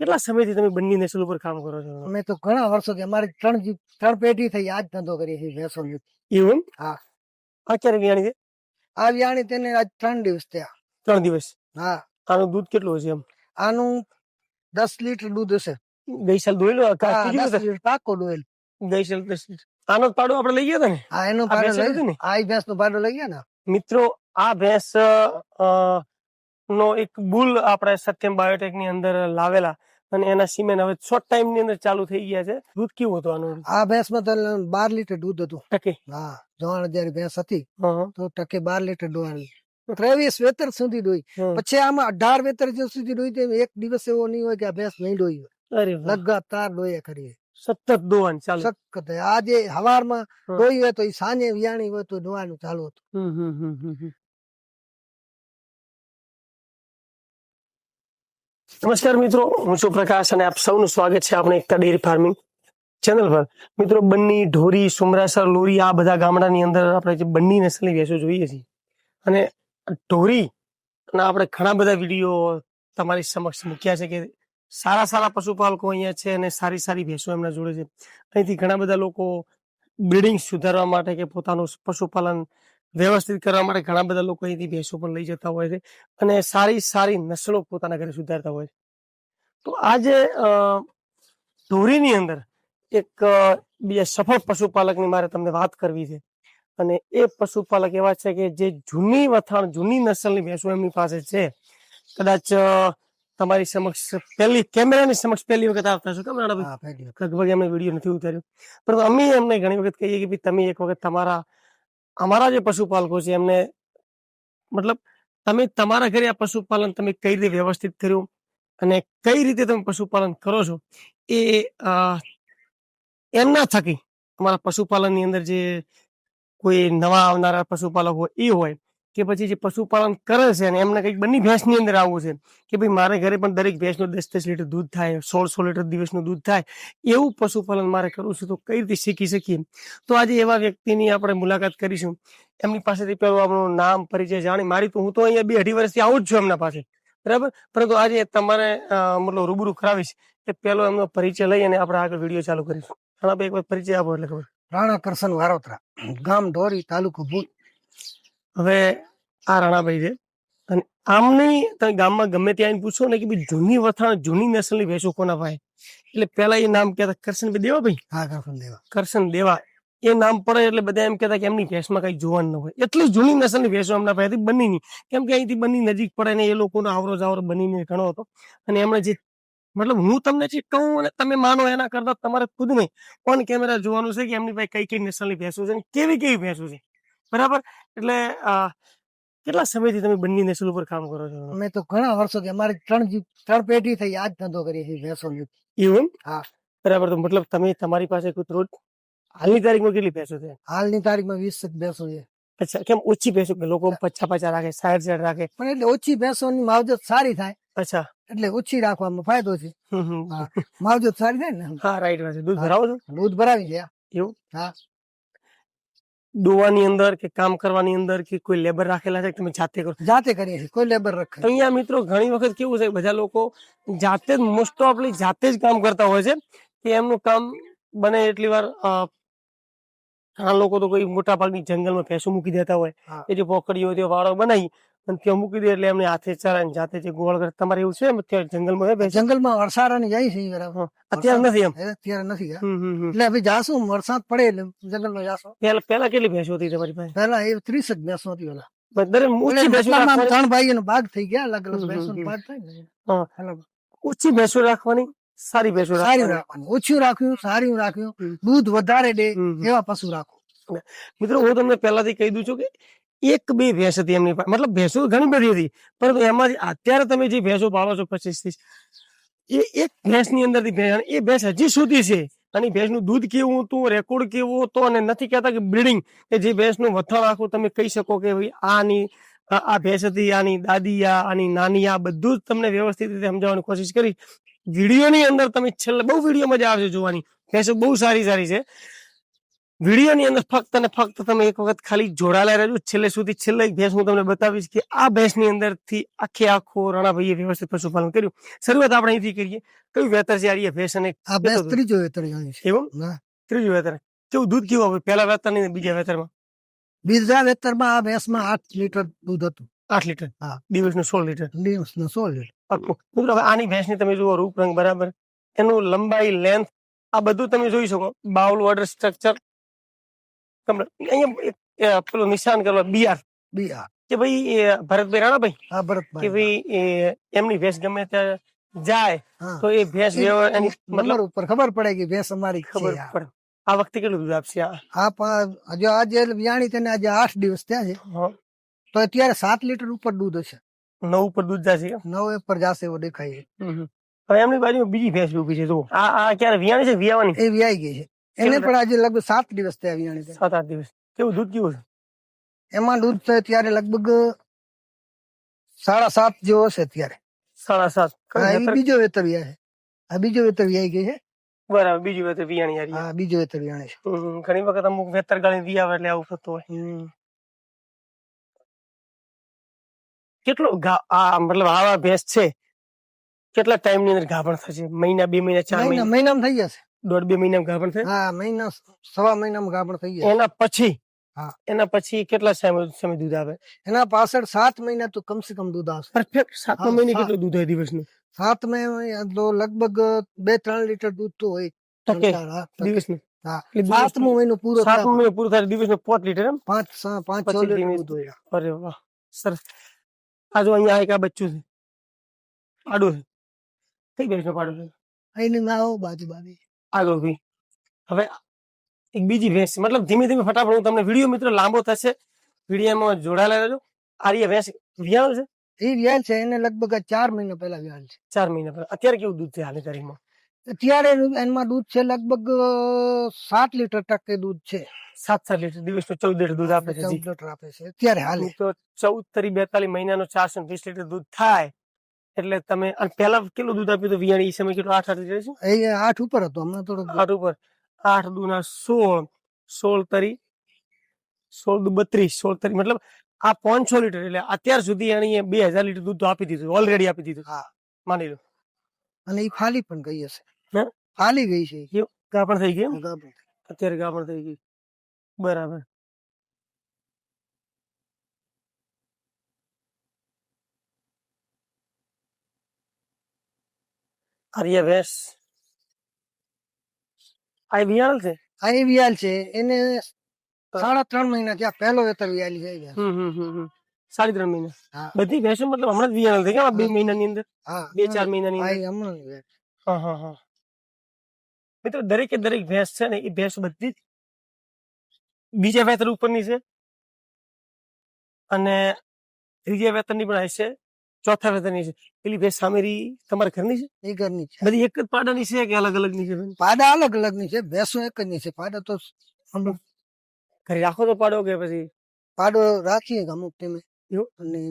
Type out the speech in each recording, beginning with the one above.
કેટલા સમયથી તમે બંને નસલ ઉપર કામ કરો છો? અમે તો ઘણા વર્ષોથી અમારી ત્રણ ત્રણ પેઢી થઈ આજ ધંધો કરીએ છીએ ભેંસોની એવું? હા. આ ક્યારે વ્યાણી છે? આ વ્યાણી તેને આજ ત્રણ દિવસ થયા. ત્રણ દિવસ? હા. આનું દૂધ કેટલું હશે એમ? આનું દસ લીટર દૂધ હશે. ગઈ સાલ દોયેલો? પાકો ડોયેલ ગઈ સાલ દસ લીટર. આનો પાડો આપણે લઈ ગયા હતા ને? હા એનો ભેંસ લઈ ગયો ને? આ ભેંસ નો ભાડો લઈ ગયા ને? મિત્રો આ ભેંસ નો એક બુલ આપણે સત્યમ બાયોટેકની અંદર લાવેલા. અને એના સિમેન્ટ હવે શોર્ટ ટાઈમની અંદર ચાલુ થઈ ગયા છે. દૂધ કેવું હતું આનું? આ ભેંસમાં તો બાર લીટર દૂધ હતું. ટકે. હા જવાન જયારે ભેંસ હતી તો ટકે બાર લીટર દોવાની ત્રેવીસ વેતર સુધી દોઈ પછી આમાં અઢાર વેતર જો સુધી દોઈ તો એક દિવસ એવો નહીં હોય કે આ ભેંસ નહીં દોઈ હોય. લગાતાર દોયા કરીએ. સતત દોવાન ચાલુ. સખત. આજે હવારમાં. દોઈ હોય તો સાંજે વિયાણી હોય તો દોવાનું ચાલુ હતું. નમસ્કાર મિત્રો, હું છું પ્રકાશ અને આપ સૌનું સ્વાગત છે આપણે એકતા ડેરી ફાર્મિંગ ચેનલ પર. મિત્રો બંની ઢોરી, સુમરાસર, લોરી, આ બધા ગામડાની અંદર આપણે જે બંની નસલની ભેંસો જોઈએ છીએ. અને ઢોરી, અને આપણે ઘણા બધા વીડિયો તમારી સમક્ષ મૂક્યા છે કે સારા સારા પશુપાલકો અહીંયા છે અને સારી સારી ભેંસો એમના જોડે છે. અહીંથી ઘણા બધા લોકો બ્રિડિંગ સુધારવા માટે કે પોતાનું પશુપાલન વ્યવસ્થિત કરવા માટે ઘણા બધા લોકો અહીંથી ભેંસો પણ લઈ જતા હોય છે અને સારી સારી નસલો પોતાના ઘરે સુધારતા હોય છે. તો આજે ધોરીની અંદર એક બે બીજા સફળ પશુપાલકની મારે તમને વાત કરવી છે. અને એ પશુપાલક એવા છે કે જે જૂની વથાણ જૂની નસલની ભેંસો એમની પાસે છે. કદાચ તમારી સમક્ષ પહેલી કેમેરાની સમક્ષ પહેલી વખત આવતા છો કેમ. લગભગ એમને વીડિયો નથી ઉતાર્યો. પરંતુ અમે એમને ઘણી વખત કહીએ કે તમે એક વખત તમારા અમારા જે પશુપાલકો છે, એમને મતલબ તમે તમારા ઘરે આ પશુપાલન તમે કઈ રીતે વ્યવસ્થિત કર્યું અને કઈ રીતે તમે પશુપાલન કરો છો, એ એમના થકી અમારા પશુપાલનની અંદર જે કોઈ નવા આવનારા પશુપાલક હોય એ હોય કે પછી જે પશુપાલન કરે છે અને એમને કંઈક બંને ભેંસની અંદર આવવું છે. કે ભાઈ મારે ઘરે પણ દરેક ભેંસનું દસ દસ લીટર દૂધ થાય સોળ સો લીટર દિવસનું દૂધ થાય, એવું પશુપાલન મારે કરવું છે તો કઈ રીતે શીખી શકીએ? તો આજે એવા વ્યક્તિની આપણે મુલાકાત કરીશું. એમની પાસેથી પેલું આપણું નામ, પરિચય જાણી, મારી તો હું તો અહીંયા બે અઢી વર્ષથી આવું જ છું એમના પાસે. બરાબર? પરંતુ આજે તમારે મતલબ રૂબરૂ કરાવીશ એ પેલો એમનો પરિચય લઈ અને આપણે આગળ વીડિયો ચાલુ કરીશું. ઘણા ભાઈ એક વાર પરિચય આપો એટલે ખબર. રાણા કરશન વારોત્રા, ગામ ઢોરી તાલુકો ભૂત હવે આ રાણાભાઈ છે. અને આમની તમે ગામમાં ગમે ત્યાં પૂછો ને કે ભાઈ જૂની વથાણ જૂની નસલની ભેંસો કોના ભાઈ? એટલે પેલા એ નામ કહેતા કરશનભાઈ દેવાભાઈ હા કરશન દેવા. કરશન દેવા. એ નામ પડે એટલે બધા એમ કહેતા કે એમની ભેંસમાં કઈ જોવાનું ન હોય. એટલી જૂની નસલની ભેંસો એમના પાસેથી નહીં. કેમ કે અહીંથી બની નજીક પડે ને એ લોકોનો આવરો જાવરો બનીને ઘણો હતો. અને એમણે જે મતલબ હું તમને જે કહું અને તમે માનો એના કરતા તમારે ખુદ નહીં. ઓન કેમેરા જોવાનું છે કે એમની પાસે કઈ કઈ નસલની ભેંસો છે કેવી કેવી ભેંસો છે? બરાબર? એટલે કેટલા સમયથી તમે બંને નસલ ઉપર કામ કરો છો? અમે તો ઘણા વર્ષોથી અમારી ત્રણ ત્રણ પેઢી થઈ આજ ધંધો કરીએ છીએ ભેંસોની એવું? હા. બરાબર તો મતલબ તમે તમારી પાસે કૂતરો હાલની તારીખમાં કેટલી ભેંસો છે? હાલની તારીખમાં વીસ ભેંસો છે. અચ્છા કેમ ઓછી ભેંસો? કે લોકો પચા પચા રાખે સાઈડ સાઈડ રાખે? પણ એટલે ઓછી ભેંસોની માવજત સારી થાય. અચ્છા. એટલે ઓછી રાખવામાં ફાયદો છે. માવજત સારી થાય ને? હા રાઈટ વાત છે. દૂધ ભરાવો છો? દૂધ ભરાવી છે. એવું? હા. દોવાની અંદર કે કામ કરવાની અંદર કે કોઈ લેબર રાખેલા છે કે તમે જાતે કરો? જાતે કરીએ છીએ કોઈ લેબર રાખે અહીંયા મિત્રો ઘણી વખત કેવું છે બધા લોકો જાતે જ મોસ્ટ ઓફલી જાતે જ કામ કરતા હોય છે કે એમનું કામ બને એટલી વાર ઘણા લોકો તો કોઈ મોટા ભાગની જંગલમાં ભેંસો મૂકી દેતા હોય એ જે પોકડીઓ હોય તે વાળો બનાવી અને ત્યાં મૂકી દે એટલે એમને હાથે ચરાય જાતે જે ગોળ કરે. તમારે એવું છે એમ અત્યારે જંગલમાં? જંગલમાં વરસાદ જાય છે અત્યારે નથી એમ? અત્યારે નથી. એટલે હવે જાશું વરસાદ પડે એટલે જંગલમાં જાશું. પેલા પેલા કેટલી ભેંસો હતી તમારી પાસે? પેલા એ ત્રીસ જ ભેંસો હતી પેલા ત્રણ ભાઈ ભાઈઓનો ભાગ થઈ ગયા અલગ અલગ ભેંસો ભાગ થાય ને. ઓછી ભેંસો રાખવાની? સારી ભેંસો સારી રાખવાની. ઓછું રાખ્યું સારી રાખ્યું. દૂધ વધારે દે. એવા પશુ રાખો. મિત્રો હું તમને પહેલાથી કહી દઉં છું કે એક બે ભેંસ હતી એમની પાસે મતલબ ભેંસો ઘણી બધી હતી, પરંતુ એમાંથી અત્યારે તમે જે ભેંસો પાડો છો પચીસ ત્રીસ, એ એક ભેંસની અંદરથી ભેંસ એ ભેંસ હજી સુધી છે. અને ભેંસનું દૂધ કેવું હતું રેકોર્ડ કેવો હતો, અને નથી કહેતા કે બ્રિડિંગ કે જે ભેંસનું વથણ આખું તમે કહી શકો કે ભાઈ આની, આ ભેંસ હતી, આની દાદી, આ, આની નાની, આ બધું જ તમને વ્યવસ્થિત રીતે સમજાવવાની કોશિશ કરી. વિડીયોની અંદર તમે છેલ્લે બહુ વીડિયો મજા આવશે જોવાની. ભેંસો બહુ સારી સારી છે. વીડિયો ની અંદર ફક્ત અને ફક્ત તમે એક વખત ખાલી જોડાયેલા રહેજો. છેલ્લે સુધી છેલ્લે એક ભેંસ હું તમને બતાવીશ કે આ ભેંસની ની અંદર આખે આખો રાણાભાઈએ વ્યવસ્થિત પશુપાલન કર્યું. શરૂઆત આપણે અહીંથી કરીએ. કયું વેતર છે આ ભેંસ અને આ ભેંસ? ત્રીજો વેતર એવું? ત્રીજું વેતર. કેવું દૂધ કેવું આવે? પહેલા વેતરની બીજા વેતરમાં? બીજા વેતરમાં આ ભેંસમાં આઠ લીટર દૂધ હતું. આઠ લીટર? હા. દિવસનું સોળ લીટર? દિવસનું સોળ લીટર. મિત્રો હવે આની ભેંસની તમે જુઓ રૂપ રંગ બરાબર. એનું લંબાઈ લેન્થ આ બધું તમે જોઈ શકો. બાઉલ વોટર સ્ટ્રક્ચર અહીંયા પેલું નિશાન કરવા બિયાર બી કે ભાઈ ભરતભાઈ રાણાભાઈ? આ કે ભાઈ એમની ભેંસ ગમે ત્યાં જાય તો એ ભેંસ એની મતલબ ઉપર ખબર પડે કે ભેંસ અમારી ખબર આ. પડે. આ વખતે કેટલું દૂધ આપશે હા પણ હજુ આજે વ્યાણી તેને આજે આઠ દિવસ થયા છે. હા. તો અત્યારે સાત લીટર ઉપર દૂધ હશે. નવ ઉપર દૂધ જશે? નવ પર જશે એવો દેખાય છે. હવે એમની બાજુમાં બીજી ભેંસ ઊભી છે તો આ આ ક્યારે વિયાણી છે વિયાવાની? એ વ્યાઈ ગઈ છે. એને પણ આજે લગભગ સાત દિવસ થયા વિયાણી સાત આઠ દિવસ. કેવું દૂધ કેવું છે? એમાં દૂધ છે ત્યારે લગભગ સાડા સાત જેવો હશે ત્યારે. સાડા સાત? બીજો વેતર વ્યાય છે. આ બીજો વેતર વ્યાઈ ગઈ છે બરાબર બીજું વેતર વિયાણી આવી હા બીજો વેતર વિયાણી છે. ઘણી વખત અમુક વેતર ગાળી વિયાવે એટલે આવું થતું હોય. કેટલો આ મતલબ આવા ભેંસ છે કેટલા ટાઈમની અંદર ગાભણ થશે? મહિના બે મહિના ચાર મહિના મહિના? મહિનામાં થઈ જશે. દોઢ બે મહિના ગાભણ થાય? હા મહિના સવા મહિનામાં ગાભણ થઈ જશે એના પછી? હા. એના પછી કેટલા સમય સમય દૂધ આવે? એના પાછળ સાત મહિના તો કમસે કમ દૂધ આવશે. પરફેક્ટ સાતમા હા, મહિને સાત. કેટલું દૂધ હોય દિવસનું? સાત મહિના તો લગભગ બે ત્રણ લીટર દૂધ તો હોય. ટકે હા, ટકે. દિવસનું? હા. એટલે દિવસનું- સાતમો મહિનો પૂરો સાતમો થાય મહિનો પૂરો થાય દિવસનું પાંચ લીટર એમ? પાંચ છ- પાંચ છ પછી લીટર ધીમે- દૂધ હોય. અરે વાહ સરસ. આ જો અહીંયા એક આ બચ્ચું છે. પાડું છે. કઈ ભેંસનું પાડું છે? એની ના આવો. બાજુ બાજુ આગળ ભી હવે એક બીજી ભેંસ મતલબ ધીમે ધીમે ફટાફટ હું તમને વીડિયો મિત્રો લાંબો થશે. વિડીયોમાં જોડાયેલા રહેજો. આર્ય ભેંસ વ્યાલ છે? એ વ્યાલ છે એને લગભગ ચાર મહિના પહેલા વ્યાલ છે. ચાર મહિના પહેલા. અત્યારે કેવું દૂધ છે હાલની તારીખમાં અત્યારે એમાં દૂધ છે લગભગ સાત લીટર ટકે દૂધ છે. સાત સાત લીટર દિવસનું ચૌદ લીટર દૂધ આપે છે ચૌદ. લીટર આપે છે. અત્યારે હાલ. તો ચૌદ તરી બેતાલીસ મહિનાનો ચારસો વીસ લીટર દૂધ થાય. એટલે તમે અને પહેલા કેટલું દૂધ આપ્યું હતું? વિયાણી એ સમય કેટલું? આઠ આઠ લીટર છે? એ આઠ ઉપર હતો હમણાં થોડો આઠ ઉપર. આઠ દૂના સોળ. સોળ તરી. સોળ દુ બત્રીસ. સોળ તરી. મતલબ આ પાંચસો લીટર એટલે અત્યાર સુધી એણે બે હજાર લીટર દૂધ તો આપી દીધું ઓલરેડી આપી દીધું હા. માની લો. અને એ ફાલી પણ ગઈ હશે? ફાલી ગઈ છે ગાપણ થઈ ગઈ. અત્યારે ગાપણ થઈ ગઈ બરાબર. આર્ય ભેંસ આ વિયાળ છે? આ એ વ્યાલ છે. એને સાડા ત્રણ મહિના ત્યાં પહેલો વેતર વ્યાલી છે. હમ હમ. સાડી ત્રણ મહિના. બધી ભેંસો મતલબ હમણાં જ વિયાલ થઈ ગયા બે. મહિનાની અંદર? બે ચાર મહિનાની અંદર? હમણાં હા હા હા. મિત્રો દરેકે દરેક ભેંસ છે ને એ ભેંસ બધી બીજા વેતર ઉપરની છે. અને ત્રીજા વેતરની પણ હશે. ચોથા વેતનની છે. પેલી ભેંસ સામેરી તમારા ઘરની છે? એ ઘરની છે. બધી એક જ પાડાની છે કે અલગ અલગની છે પાડા અલગ અલગની છે ભેંસો એક જ ની છે. પાડા તો ઘરે રાખો તો પાડો કે પછી? પાડો રાખીએ અમુક ટાઈમે?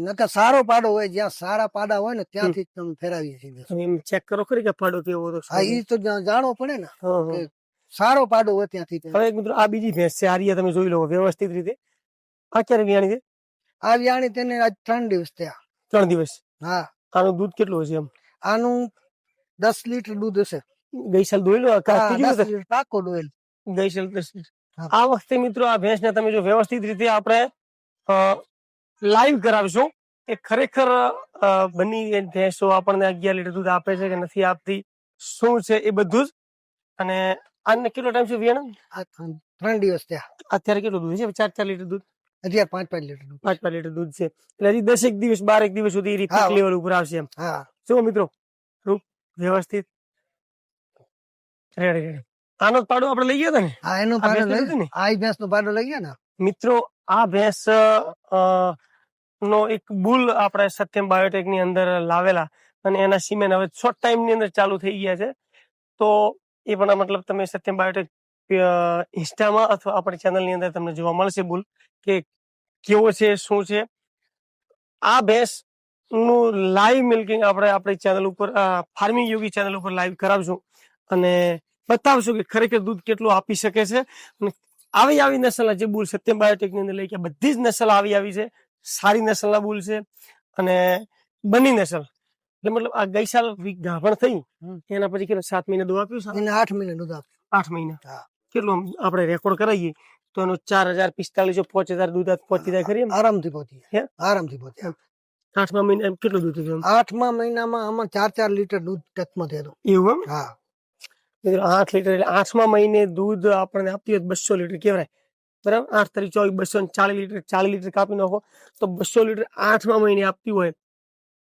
નકર સારો પાડો હોય જ્યાં સારા પાડા હોય ને ત્યાંથી તમે ફેરાવીએ છીએ તમે એમ ચેક કરો ખરી કે પાડો કેવો હતો? હા એ તો જાણવો પડે ને. સારો પાડો હોય ત્યાંથી હવે એક મિત્રો આ બીજી ભેંસ છે આરિયા તમે જોઈ લો વ્યવસ્થિત રીતે. આ ક્યારે વ્યાણી છે? આ વ્યાણી તેને આજ ત્રણ દિવસ થયા. ત્રણ દિવસ. હા. આનું દૂધ કેટલું હશે એમ? આનું દસ લીટર દૂધ હશે. ગઈ સાલ દોઈ લો આ હા, દસ હશે? પાકો ડોયેલ ગઈ સાલ દસ આ વખતે મિત્રો આ ભેંસને તમે જો વ્યવસ્થિત રીતે આપણે લાઈવ કરાવશું. એ ખરેખર બની ભેંસો આપણને અગિયાર લીટર દૂધ આપે છે કે નથી આપતી શું છે એ બધું જ. અને આને કેટલો ટાઈમ છે વિયાણા ત્રણ ત્રણ દિવસ થયા. અત્યારે કેટલું દૂધ છે? ચાર ચાર લીટર દૂધ? અત્યારે પાંચ પાંચ લીટર દૂધ પાંચ પાંચ લીટર દૂધ છે. એટલે હજી દસેક દિવસ બારેક દિવસ સુધી. લેવલ ઉપર આવશે એમ. હા. મિત્રો? રૂપ વ્યવસ્થિત? Ready ready. આનો પાડો આપણે લઈ ગયા હતા ને? હા એનો આ પાડો લઈ દૂધ ને? આ ભેંસ નો પાડો લઈ ગયા ને? મિત્રો આ ભેંસ નો એક બુલ આપણે સત્યમ બાયોટેકની અંદર લાવેલા અને એના સિમેન હવે શોર્ટ ટાઈમની અંદર ચાલુ થઈ ગયા છે. તો એ પણ મતલબ તમે સત્યમ બાયોટેક ઇન્સ્ટામાં અથવા આપણી ચેનલની અંદર તમને જોવા મળશે બુલ કે કેવો છે શું છે. આ ભેંસનું લાઈવ મિલ્કિંગ આપણે આપણી ચેનલ ઉપર ફાર્મિંગ યોગી ચેનલ ઉપર લાઈવ કરાવશું અને બતાવશું કે ખરેખર દૂધ કેટલું આપી શકે છે. અને આવી આવી નસલના જે બુલ સત્યમ બાયોટેકની અંદર લઈ ગયા બધી જ નસલ આવી આવી છે. સારી નસલના બુલ છે અને બની નસલ. એટલે મતલબ આ ગઈ સાલ ગાભણ થઈ. એના પછી કેટલો સાત મહિના દૂધ આપ્યું આઠ મહિના દૂધ આપ્યું. આઠ મહિના. હા. કેટલું આપણે રેકોર્ડ કરાવીએ તો એનો ચાર હજાર પિસ્તાલીસો પાંચ હજાર દૂધ પહોંચી જાય ખરી આરામથી પહોંચી હે? જાય આરામથી પહોંચી જાય. આઠમા મહિના એમ કેટલું દૂધ હતું એમ? આઠમા મહિનામાં આમાં ચાર ચાર લીટર દૂધ ટચમાં થયેલું. એવું એમ? હા. મિત્રો આઠ લીટર એટલે આઠમા મહિને દૂધ આપણને આપતી હોય બસો લીટર કહેવાય. બરાબર? આઠ તારીખ ચોવીસ બસો ચાલીસ લીટર ચાલીસ લીટર કાપી નાખો તો બસો લીટર આઠમા મહિને આપતી હોય.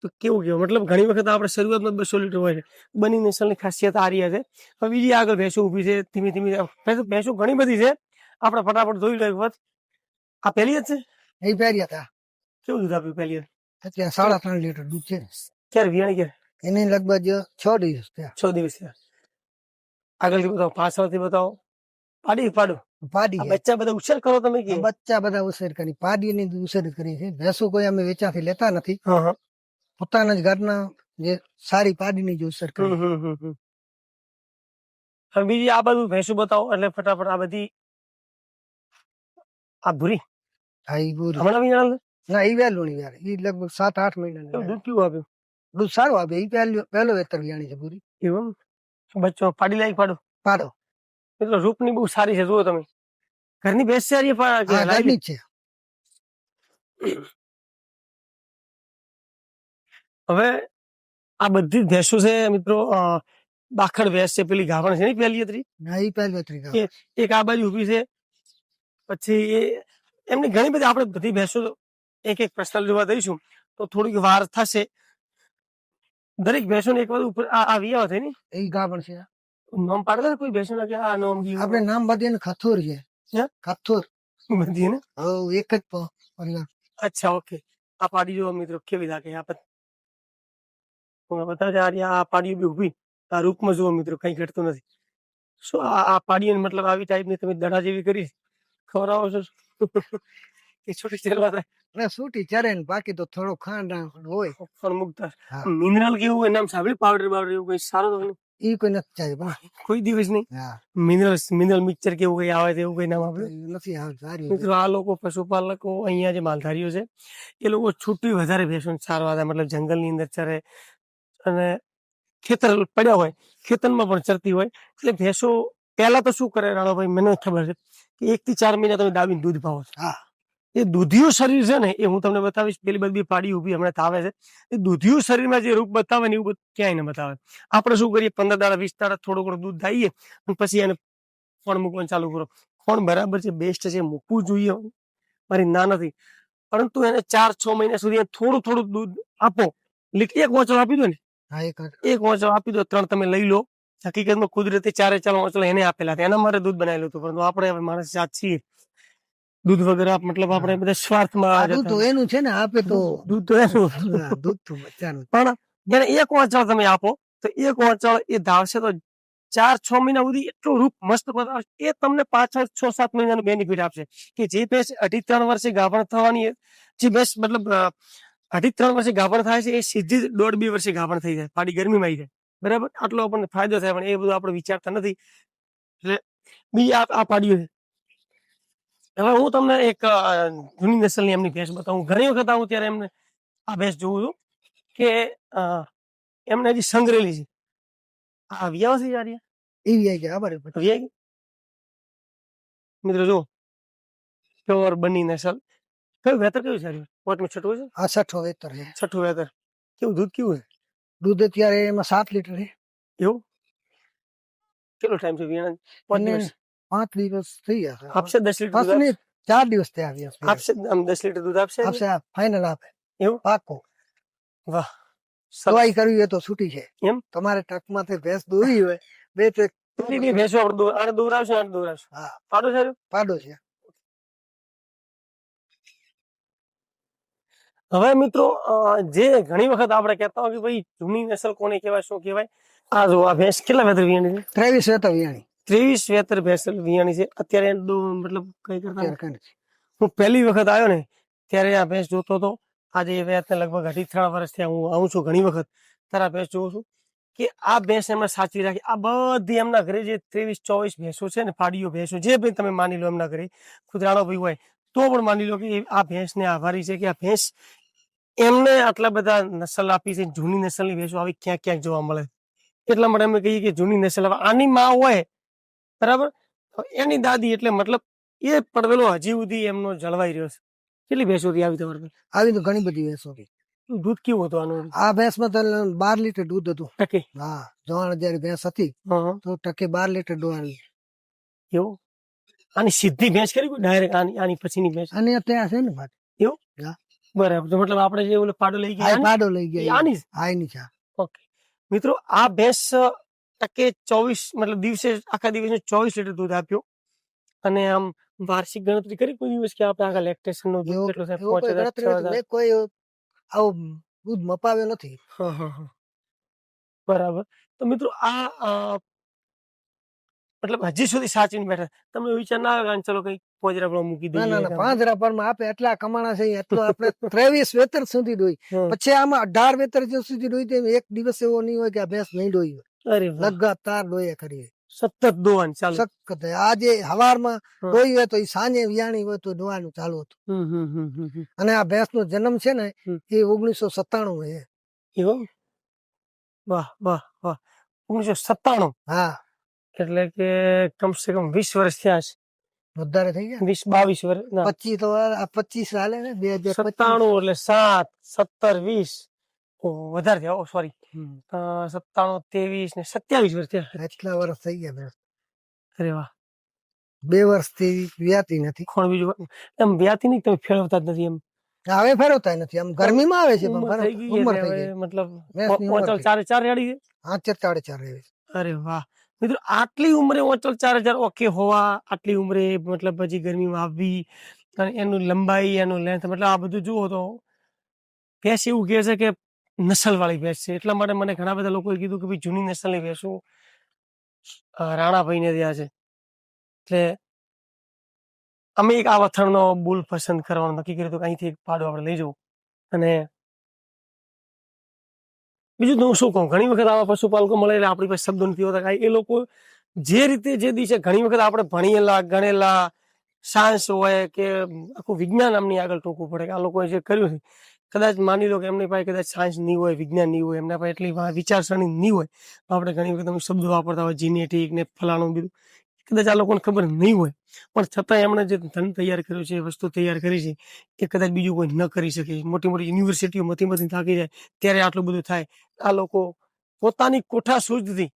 તો કેવું કેવું મતલબ ઘણી વખત આપણે શરૂઆતમાં બસો લીટર હોય છે. બની નેશનલની ખાસિયત આ રહી છે. હવે બીજી આગળ ભેંસો ઊભી છે ધીમે ધીમે ભેંસો ભેંસો ઘણી બધી છે. આપણે ફટાફટ જોઈ લો એક વખત. આ પહેલી જ છે? એ પહેરી હતા. કેવું દૂધ આપ્યું પહેલી? અત્યારે સાડા ત્રણ લીટર દૂધ છે ક્યારે વિયાણી ક્યારે? એને લગભગ છ દિવસ થયા. છ દિવસ થયા. આગળથી બતાવો પાછળથી બતાવો. પાડી પાડો. પાડી બચ્ચા બધા ઉછેર કરો તમે કે? બચ્ચા બધા ઉછેર કરી. પાડી ની ઉછેર કરી છે. ભેંસો કોઈ અમે વેચાથી લેતા નથી. પોતાના જ ઘરના જે સારી પાડીની જ કરી. હવે બીજી આ બધું ભેંસું બતાવો એટલે ફટાફટ આ બધી આ ભૂરી. હા ઈ બોરી હમણાં બી ના ઈ યાર ઈ લગભગ સાત આઠ મહિના દૂધ કેવું આપ્યું દૂધ સારું આપે. ઈ પહેલું પહેલો વેતર વિયાણી છે ભૂરી. એવું? બચ્ચો પાડી લાયક પાડો. પાડો. એટલે રૂપની બહુ સારી છે જુઓ તમે. ઘરની ભેંસ છે? ઘરની છે. હવે આ બધી ભેંસો છે મિત્રો બાખડ ભેંસ છે પેલી ગાભણ છે ને પહેલી હતી ના ઈ પહેલ એ- એક આ બાજુ ઊભી છે પછી એ એમની ઘણી બધી આપણે બધી ભેંસો એક એક પર્સનલ જોવા દઈશું તો થોડીક વાર થશે. દરેક ભેંસોને એક વાર ઉપર આ આ વિયા થાય ને? એ ગાભણ છે. નામ પાડે ને કોઈ ભેંસો કે આ નામ આપણે નામ બધે ખથોર છે. હે? ખથોર. બધી ને? એક જ અચ્છા ઓકે. આ પાડી જો મિત્રો કેવી લાગે આ હું આ પાડીઓ બી ઊભી. આ રૂપમાં જુઓ મિત્રો કઈ ઘટતું નથી. શું આ પાડીઓ મતલબ આવી ટાઈપની તમે દડા જેવી કરી? ખવડાવો છો? કે છોટી ચેરવા થાય. સૂટી ચરે ને? બાકી તો થોડો ખાંડ હોય. પણ મુકતા. મિનરલ કેવું હોય નામ સાંભળી? પાવડર પાવડર એવું કઈ સારું હોય એ કોઈ નથી ચાલે કોઈ દિવસ નહીં. મિનરલ મિનરલ મિક્સર કેવું કઈ આવે એવું કઈ નામ આપણે નથી આવે મિત્રો આ લોકો પશુપાલકો અહીંયા જે માલધારીઓ છે એ લોકો છૂટી વધારે ભેંસો સારવાર મતલબ જંગલની અંદર ચરે અને ખેતર પડ્યા હોય ખેતરમાં પણ ચરતી હોય. એટલે ભેંસો પહેલા તો શું કરે રાણાભાઈ મને ખબર છે કે એક થી ચાર મહિના તમે દાવીને દૂધ પાવો છો. હા. એ દૂધિયું શરીર છે ને એ હું તમને બતાવીશ પેલી બધી પાડી ઊભી હમણાં તાવે છે. એ દૂધિયું શરીરમાં જે રૂપ બતાવે ને એવું ક્યાંય ન બતાવે. આપણે શું કરીએ પંદર દાડા વીસ દાડા થોડું ઘણું દૂધ દાઈએ અને પછી એને ફોણ મૂકવાનું ચાલુ કરો. ફોણ બરાબર છે બેસ્ટ છે મૂકવું જોઈએ. મારી ના નથી. પરંતુ એને ચાર છ મહિના સુધી થોડું થોડું દૂધ આપો. લીટી એક ઓંચળ આપી દો ને હા એક ઓંચળ આપી દો ત્રણ તમે લઈ લો. હકીકતમાં કુદરતે ચારે ચાર વાંચો એને આપેલા હતા. એના મારે દૂધ બનાવેલું હતું પરંતુ આપણે હવે માણસ જાત છીએ. દૂધ વગર મતલબ આપણે બધા સ્વાર્થમાં દૂધ તો એનું છે ને આપે તો દૂધ તો એનું. દૂધ તો બચ્ચાનું એને એક વાંચાળ તમે આપો તો એક વાંચાળ એ ધાવશે તો ચાર છ મહિના સુધી એટલું રૂપ મસ્ત બતાવશે એ તમને પાછળ છ સાત મહિનાનું બેનિફિટ આપશે. કે જે ભેંસ અઢી ત્રણ વર્ષે ગાભણ થવાની જે ભેંસ મતલબ અઢી ત્રણ વર્ષે ગાભણ થાય છે એ સીધી જ દોઢ બે વર્ષે ગાભણ થઈ જાય. પાડી ગરમીમાં આવી જાય. બરાબર? આટલો આપણને ફાયદો થાય પણ એ બધું આપણે વિચારતા નથી. એટલે બીજી આ પાડ્યું છે. હવે હું તમને એક જૂની નસલની એમની ભેંસ બતાવું. ઘણી વખત આવું ત્યારે એમને આ ભેંસ જોઉં છું કે એમને હજી સંગ્રેલી છે. આ વ્યવસ્થિત આ રહ્યા એવી ગયા જાય બરાબર વ્યાય મિત્રો જો પ્યોર બની નસલ. કયું વેતર કયું છે આર્યું? પાંચમું છઠ્ઠું છે આ છઠ્ઠો વેતર છે છઠ્ઠું વેતર કેવું દૂધ કેવું છે દૂધ અત્યારે એમાં સાત લીટર છે એવું કેટલો ટાઈમ છે વિયાણા પાંચ એને દિવસ પાંચ દિવસ થઈ ગયા આપશે દસ લીટર પાંચ દૂધ નહીં ચાર દિવસ થયા આવ્યા છે. આપશે આમ દસ લીટર દૂધ આપશે આપશે ફાઇનલ આપે એવું? પાકો વાહ સરસ. દવાઈ કરવી હોય તો છૂટી છે એમ? તમારે ટકમાંથી ભેંસ દોરી હોય બે તો એક પેલી બે ભેંસો આપણે દૂર આને દૂર આવશે આને દૂર આવશે હા. પાડો છે આર્યું? પાડો છે હવે મિત્રો અ, જે ઘણી વખત આપણે કહેતા હોય કે ભાઈ જૂની નસલ કોને કહેવાય શું કહેવાય? આ જો આ ભેંસ કેટલા વેતર વિયાણી છે? ત્રેવીસ વેતર વિયાણી. ત્રેવીસ વેતર ભેંસ વિયાણી છે. અત્યારે એનું દૂધ મતલબ કઈ કરતા અત્યારે કાંઈ નથી. હું પહેલી વખત આવ્યો ને ત્યારે આ ભેંસ જોતો હતો. આજે એ વેતને લગભગ અઢી ત્રણ વર્ષથી હું આવું છું ઘણી વખત. તારા ભેંસ જોઉં છું કે આ ભેંસ એમણે સાચવી રાખી. આ બધી એમના ઘરે જે ત્રેવીસ ચોવીસ ભેંસો છે ને ફાડીઓ ભેંસો જે ભાઈ તમે માની લો એમના ઘરે ખુદરાણો ભાઈ હોય તો પણ માની લો કે એ આ ભેંસને આભારી છે કે આ ભેંસ એમને આટલા બધા નસલ આપી છે જૂની નસલની ભેંસો આવી ક્યાંક ક્યાંક જોવા મળે? એટલા માટે અમે કહીએ કે જૂની નસલ આની માં હોય બરાબર? એની દાદી એટલે મતલબ એ પડવેલો હજી સુધી એમનો જળવાઈ રહ્યો છે. કેટલી ભેંસો હતી આવી તમારે આવી તો ઘણી બધી ભેંસો હતી. દૂધ કેવું હતું આનું? આ ભેંસમાં તો બાર લીટર દૂધ હતું. ટકે. હા જવાણ જયારે ભેંસ હતી. તો ટકે બાર લીટર દોડ એવું? આની સીધી ભેંસ કરી ડાયરેક્ટ આની આની પછીની ભેંસ? અને ત્યાં છે ને વાત બરાબર. તો મતલબ આપણે જે ઓલો પાડો લઈ ગયા પાડો લઈ ગયા આની આની છે ઓકે. મિત્રો આ ભેંસ ટકે ચોવીસ મતલબ દિવસે આખા દિવસે ચોવીસ લીટર દૂધ આપ્યો. અને આમ વાર્ષિક ગણતરી કરી કોઈ દિવસ કે આપણે આખા લેક્ટેશન નો દૂધ કેટલું છે? પાંચ હજાર, કોઈ આવું દૂધ મપાવ્યો નથી. બરાબર. તો મિત્રો આ મતલબ હજી સુધી સાચવીને બેઠા. તમે વિચાર ના આવે ચલો કઈ પોજરા પણ મૂકી દઈએ ના ના પાંચ પરમાં આપે એટલા કમાણા છે એટલો આપણે ત્રેવીસ વેતર સુધી દોઈ. પછી આમાં અઢાર વેતર જ્યાં સુધી દોઈ તો એક દિવસ એવો નહીં હોય કે આ ભેંસ નહીં દોઈ અરે લગાતાર દોયા કરીએ સતત દોવાનું ચાલુ. સખત. આજે હવારમાં. દોઈ હોય તો એ સાંજે વિયાણી હોય તો દોવાનું ચાલુ હતું. અને આ ભેંસ નો જન્મ છે ને એ ઓગણીસો સત્તાણું એવો? વાહ વાહ વાહ. ઓગણીસો સત્તાણું? હા. એટલે કે કમસે કમ વીસ વર્ષ થયા છે. વધારે થઈ ગયા? વીસ બાવીસ વર્ષ પચીસ તો પચીસ હાલે ને બે હજાર સત્તાણું એટલે સાત સત્તર વીસ. વધારે થયા સોરી સત્તાણું ત્રેવીસ ને સત્યાવીસ વર્ષ થયા. એટલા વર્ષ થઈ ગયા અરે વાહ. બે વર્ષથી વ્યાતી નથી. કોણ બીજું એમ વ્યાતી નહીં તમે ફેરવતા જ નથી એમ. હવે ફેરવતા નથી આમ ગરમીમાં આવે છે પણ ઉંમર થઈ ગઈ મતલબ. ચારે ચાર રેડી છે? હા ચાર ચારે ચાર રેડી અરે વાહ. મિત્રો, આટલી ઉંમરે ઓચલ ચાર હજાર ઓકે હોવા, આટલી ઉંમરે મતલબ પછી ગરમીમાં આવવી અને એનું લંબાઈ, એનું લેન્થ મતલબ આ બધું જુઓ તો ભેંસ એવું કહે છે કે નસલ વાળી ભેંસ છે. એટલા માટે મને ઘણા બધા લોકોએ કીધું કે ભાઈ જૂની નસલની ભેંસો રાણાભાઈને ત્યાં છે. એટલે અમે એક આ વથણનો બુલ પસંદ કરવાનું નક્કી કર્યું હતું કે અહીંથી એક પાડો આપણે લઈ જવું. અને બીજું તો હું શું કહું, ઘણી વખત આવા પશુપાલકો મળે એટલે આપણી પાસે શબ્દો નથી હોતા. એ લોકો જે રીતે જે દિશે ઘણી વખત આપણે ભણેલા, ગણેલા સાયન્સ હોય કે આખું વિજ્ઞાન આમની આગળ ટૂંકવું પડે કે આ લોકોએ જે કર્યું છે, કદાચ માની લો કે એમની પાસે કદાચ સાયન્સ નહીં હોય, વિજ્ઞાન નહીં હોય, એમના પાસે એટલી વિચારસરણી નહીં હોય આપણે ઘણી વખત અમે શબ્દો વાપરતા હોય જીનેટિક ને ફલાણું બીજું કદાચ આ લોકોને ખબર નહીં હોય. પણ છતાં એમણે જે ધન તૈયાર કર્યું છે, વસ્તુ તૈયાર કરી છે, એ કદાચ બીજું કોઈ ન કરી શકે. મોટી મોટી યુનિવર્સિટીઓમાંથી માંથી થાકી જાય, ત્યારે આટલું બધું થાય. આ લોકો પોતાની કોઠા સૂઝથી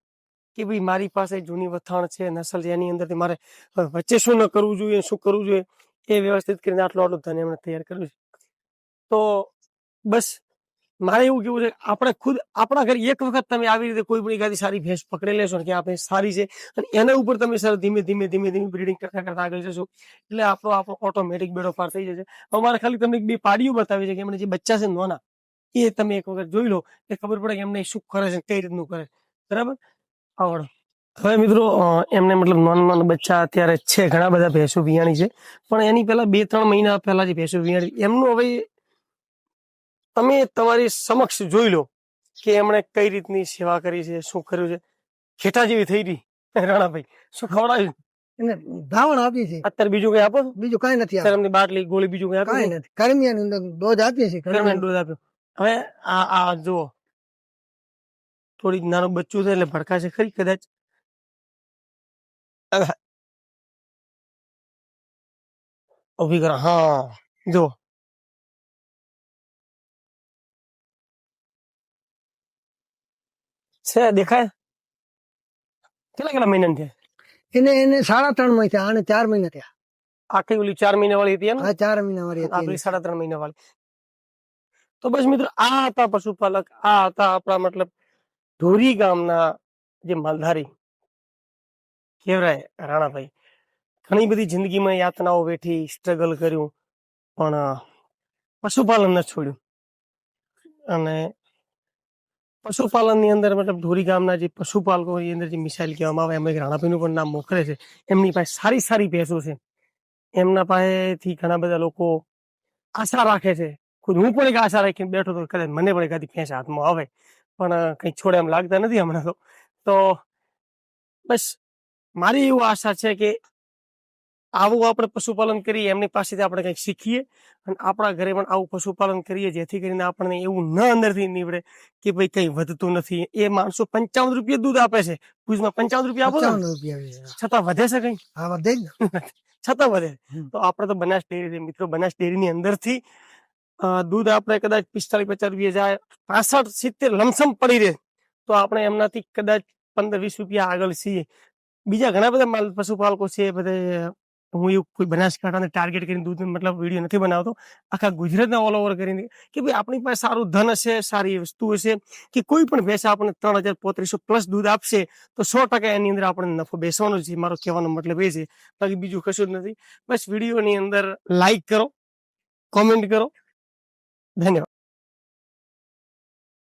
કે ભાઈ મારી પાસે જૂની વથાણ છે, નસલ છે, એની અંદરથી મારે વચ્ચે શું ન કરવું જોઈએ, શું કરવું જોઈએ, એ વ્યવસ્થિત કરીને આટલું આટલું ધન એમણે તૈયાર કર્યું છે. તો બસ મારે એવું કેવું છે, આપણે ખુદ, આપણા ઘરે એક વખત તમે આવી રીતે કોઈ પણ એકાદી સારી ભેંસ પકડી લેશો કે આ ભેંસ સારી છે, અને એના ઉપર તમે સર ધીમે ધીમે ધીમે ધીમે બ્રીડિંગ કરતા કરતા આગળ જશો, એટલે આપણો આપણો ઓટોમેટિક બેડો પાર થઈ જશે. હવે મારે ખાલી તમને બે પાડીઓ બતાવી છે કે એમને જે બચ્ચા છે નોના, એ તમે એક વખત જોઈ લો એટલે ખબર પડે કે એમને શું કરે છે, કઈ રીતનું કરે બરાબર? આવડો. હવે મિત્રો એમને મતલબ નાના નાના બચ્ચા અત્યારે છે, ઘણા બધા ભેંસો વિયાણી છે, પણ એની પહેલા બે, ત્રણ મહિના પહેલા જે ભેંસો વિયાણી એમનું હવે તમે તમારી સમક્ષ જોઈ લો કે એમણે કઈ રીતની સેવા કરી છે શું કર્યું છે. ખેટા જેવી થઈ રહી. રાણાભાઈ શું ખવડાવ્યું? એને ધાવણ આપીએ છીએ અત્યારે બીજું કઈ આપો બીજું કઈ નથી અત્યારે. બાટલી ગોળી બીજું કઈ કઈ નથી. કરમિયાની અંદર ડોઝ આપીએ છીએ કરમિયાની. ડોઝ આપ્યો. હવે આ આ જુઓ. થોડીક નાનું બચ્ચું છે એટલે ભડકાશે ખરી કદાચ. ઊભી કરો. હા. જો છે દેખાય? કેટલા કેટલા મહિના થયા? એને એને સાડા ત્રણ મહિના થયા અને ચાર મહિના થયા. આખી ઓલી ચાર મહિના વાળી હતી હા ચાર મહિના વાળી હતી આપણી સાડા ત્રણ મહિના વાળી. તો બસ મિત્રો આ હતા પશુપાલક આ હતા આપણા મતલબ ધોરી ગામના જે માલધારી કેવરાય રાણાભાઈ. ઘણી બધી જિંદગીમાં યાતનાઓ વેઠી સ્ટ્રગલ કર્યું પણ પશુપાલન ન છોડ્યું. અને પશુપાલનની અંદર મતલબ ધોરી ગામના જે પશુપાલકો એની અંદર જે મિસાઇલ કહેવામાં આવે, એમાં એક રાણાભાઈનું પણ નામ મોકલે છે. એમની પાસે સારી સારી ભેંસો છે. એમના પાસેથી ઘણા બધા લોકો આશા રાખે છે. ખુદ હું પણ એક આશા રાખીને બેઠો તો કદાચ મને પણ એકાદી ભેંસ હાથમાં આવે, પણ કંઈ છોડે એમ લાગતા નથી હમણાં તો બસ મારી એવું આશા છે કે આવું આપણે પશુપાલન કરીએ એમની પાસેથી આપણે કંઈક શીખીએ અને આપણા ઘરે પણ આવું પશુપાલન કરીએ જેથી કરીને આપણને એવું ન અંદરથી નીવડે કે ભાઈ કઈ વધતું નથી. એ માણસો પંચાવન રૂપિયા દૂધ આપે છે. ભુજમાં પંચાવન રૂપિયા આપો રૂપિયા છતાં વધે છે કઈ? હા વધે છતાં વધે. તો આપણે તો બનાસ ડેરી મિત્રો બનાસ ડેરીની અંદરથી દૂધ આપણે કદાચ પિસ્તાલીસ પચાસ રૂપિયા જાય પાસઠ સિત્તેર લમસમ પડી રહે. તો આપણે એમનાથી કદાચ પંદર વીસ રૂપિયા આગળ છીએ. બીજા ઘણા બધા માલ પશુપાલકો છે બધે હું એવું કોઈ બનાસકાંઠાને ટાર્ગેટ કરીને દૂધ મતલબ વીડિયો નથી બનાવતો. આખા ગુજરાતના ઓલ ઓવર કરીને કે ભાઈ આપણી પાસે સારું ધન હશે, સારી વસ્તુ હશે કે કોઈ પણ ભેંસ આપણને ત્રણ હજાર પોત્રીસો પ્લસ દૂધ આપશે તો સો ટકા એની અંદર આપણને નફો બેસવાનો છે. મારો કહેવાનો મતલબ એ છે. બાકી બીજું કશું જ નથી. બસ વિડીયોની અંદર લાઈક કરો કોમેન્ટ કરો. ધન્યવાદ.